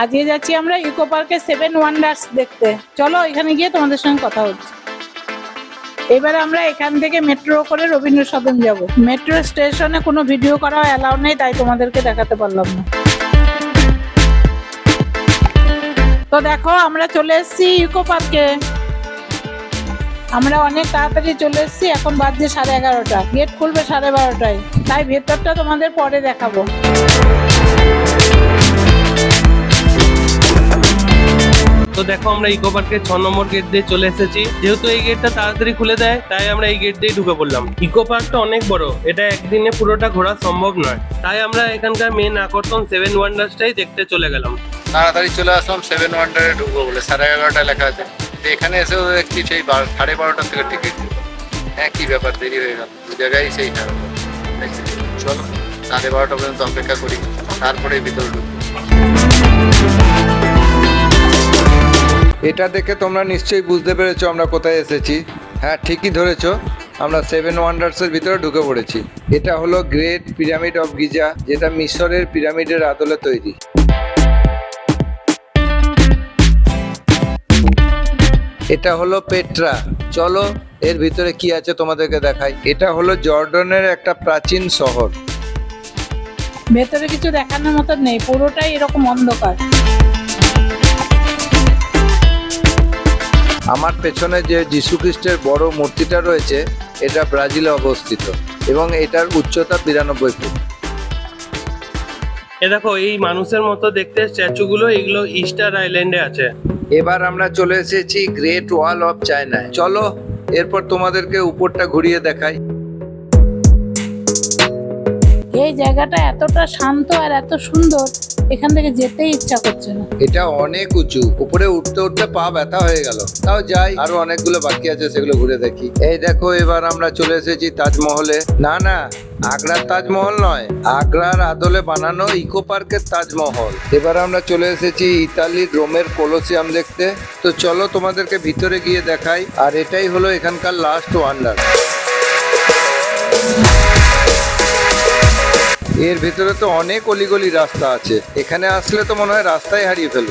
আজকে যাচ্ছি আমরা ইকো পার্কে সেভেন ওয়ান্ডার্স দেখতে। চলো, এখানে গিয়ে তোমাদের সঙ্গে কথা হচ্ছে এবার আমরা এখান থেকে মেট্রো করে রবীন্দ্র সদন যাব মেট্রো স্টেশনে কোনো ভিডিও করা অ্যালাউ নেই, তাই তোমাদেরকে দেখাতে পারলাম না। তো দেখো, আমরা চলে এসেছি ইকো পার্কে। আমরা অনেক তাড়াতাড়ি চলে এসেছি, এখন বাজছে সাড়ে এগারোটা। গেট খুলবে সাড়ে বারোটায়। তাই ভেতরটা তোমাদের পরে দেখাবো। তো দেখো আমরা ইকো পার্কের ছ নম্বর গেট দিয়ে চলে এসেছি। যেহেতু এই গেটটা তাড়াতাড়ি খুলে দেয়, তাই আমরা এই গেট দিয়ে ঢুকে পড়লাম। ইকো পার্কটা অনেক বড়, এটা একদিনে পুরোটা ঘোরা সম্ভব নয়। তাই আমরা এখানকার মেন আকর্ষণ সেভেন ওয়ান্ডার্সটাই দেখতে চলে গেলাম। তাড়াতাড়ি চলে আসলাম সেভেন ওয়ান্ডারে ঢুকবো বলে, সাড়ে এগারোটায় লেখা আছে। এখানে এসেও দেখছি সেই সাড়ে বারোটার থেকে টিকিট হ্যাঁ কি ব্যাপার, দেরি হয়ে গেল। দু জায়গায় সেই হ্যাঁ। চলো, সাড়ে বারোটা পর্যন্ত অপেক্ষা করি তারপরে ভিতরে ঢুকবো। এটা দেখে তোমরা নিশ্চয়ই বুঝতে পেরেছ আমরা কোথায় এসেছি। হ্যাঁ ঠিকই ধরেছো। আমরা সেভেন ওয়ান্ডার্সের ভিতরে ঢুকে পড়েছি। এটা হলো গ্রেট পিরামিড অফ গিজা যেটা মিশরের পিরামিডের আদলে তৈরি। এটা হলো পেট্রা চলো, এর ভিতরে কি আছে তোমাদেরকে দেখাই। এটা হলো জর্ডনের একটা প্রাচীন শহর। ভেতরে কিছু দেখানোর মতো নেই, পুরোটাই এরকম অন্ধকার। আমার পেছনে যে যীশুখ্রিস্টের বড় মূর্তিটা রয়েছে এটা ব্রাজিলে অবস্থিত এবং এটার উচ্চতা বিরানব্বই ফুট। এ দেখো এই মানুষের মতো দেখতে স্ট্যাচুগুলো এগুলো ইস্টার আইল্যান্ডে আছে। এবার আমরা চলে এসেছি গ্রেট ওয়াল অফ চায়নায়। চলো এরপর তোমাদেরকে উপরটা ঘুরিয়ে দেখাই। এই জায়গাটা এতটা শান্ত আর এত সুন্দর, এখান থেকে যেতেই ইচ্ছা করছে না। এটা অনেক উঁচু, উপরে উঠতে উঠতে পা ব্যথা হয়ে গেল। তাও যাই, আরও অনেকগুলো বাকি আছে, সেগুলো ঘুরে দেখি। এই দেখো, এবার আমরা চলে এসেছি তাজমহলে। না না, আগ্রার তাজমহল নয়, আগ্রার আদলে বানানো ইকো পার্কের তাজমহল। এবার আমরা চলে এসেছি ইতালির রোমের কোলোসিয়াম দেখতে। তো চলো তোমাদেরকে ভিতরে গিয়ে দেখাই, আর এটাই হলো এখানকার লাস্ট ওয়ান্ডার এর ভিতরে তো অনেক অলিগলি রাস্তা আছে। এখানে আসলে তো মনে হয় রাস্তায় হারিয়ে ফেলব।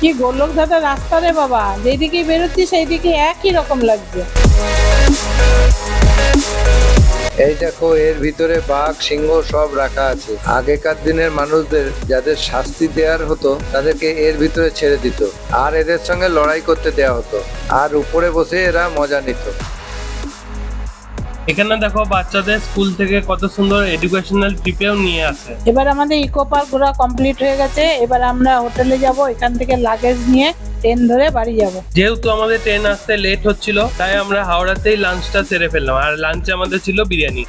কি গোলক দাদা রাস্তা রে বাবা যেদিকেই বেরোচ্ছি সেই দিকে একই রকম লাগছে। এই দেখো এর ভিতরে বাঘ সিংহ সব রাখা আছে। আগেকার দিনের মানুষদের যাদের শাস্তি দেওয়ার হতো তাদেরকে এর ভিতরে ছেড়ে দিত। আর এদের সঙ্গে লড়াই করতে দেওয়া হতো। আর উপরে বসে এরা মজা নিত। এখানে দেখো বাচ্চাদের স্কুল থেকে কত সুন্দর এডুকেশনাল ট্রিপেও নিয়ে আসে। এবার আমাদের ইকো পার্ক ঘোরা কমপ্লিট হয়ে গেছে। এবার আমরা হোটেলে যাব এখান থেকে লাগেজ নিয়ে ট্রেন ধরে বাড়ি যাব। যেহেতু আমাদের ট্রেন আসতে লেট হচ্ছিল তাই আমরা হাওড়াতেই লাঞ্চটা সেরে ফেললাম। আর লাঞ্চে আমাদের ছিল বিরিয়ানি।